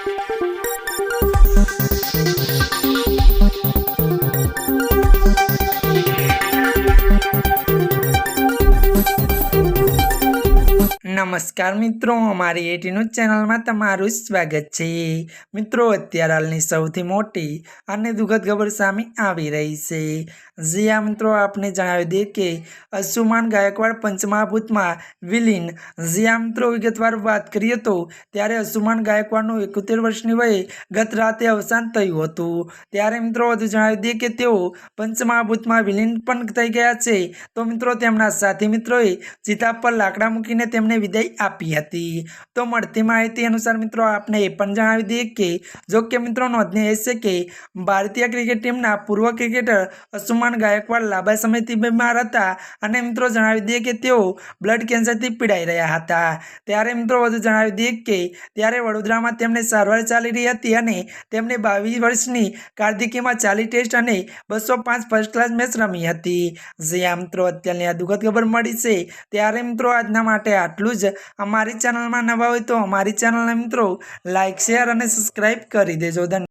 નમસ્કાર મિત્રો, અમારી એટી ન્યૂઝ ચેનલમાં તમારું સ્વાગત છે. મિત્રો, અત્યારે હાલની સૌથી મોટી અને દુઃખદ ખબર સામે આવી રહી છે. જ્યાં મિત્રો, આપને જણાવી દઈએ કે અશુમાન ગાયકવાડ પંચમહાભૂતમાં વિલીન. જ્યાં મિત્રો, વિગતવાર વાત કરીએ તો ત્યારે અશુમાન ગાયકવાડનું એકોતેર વર્ષની વયે ગત રાતે અવસાન થયું હતું. ત્યારે મિત્રો વધુ જણાવી દઈએ કે તેઓ પંચમહાભૂતમાં વિલીન પણ થઈ ગયા છે. તો મિત્રો, તેમના સાથી મિત્રોએ ચિતા પર લાકડા મૂકીને તેમને વિદાય આપી હતી. તો મળતી માહિતી અનુસાર મિત્રો, આપને એ પણ જણાવી દઈએ કે જો કે મિત્રો, નોંધનીય છે કે ભારતીય ક્રિકેટ ટીમના પૂર્વ ક્રિકેટર અશુમાન ગાયકવાડ લાંબા સમયથી બીમાર હતા અને મિત્રો જણાવી દઈએ કે તેઓ બ્લડ કેન્સરથી પીડાઈ રહ્યા હતા. ત્યારે મિત્રો વધુ જણાવી દઈએ કે ત્યારે વડોદરામાં તેમને સારવાર ચાલી રહી હતી અને તેમને બાવીસ વર્ષની કાર્દિકીમાં ચાલી ટેસ્ટ અને બસો પાંચ ફર્સ્ટ ક્લાસ મેચ રમી હતી. જ્યાં મિત્રો અત્યારની આ દુઃખદ ખબર મળી છે. ત્યારે મિત્રો આજના માટે આટલું જ. અમારી ચેનલમાં નવા હોય તો અમારી ચેનલને મિત્રો લાઇક શેર અને સબસ્ક્રાઈબ કરી દેજો. ધન્યવાદ.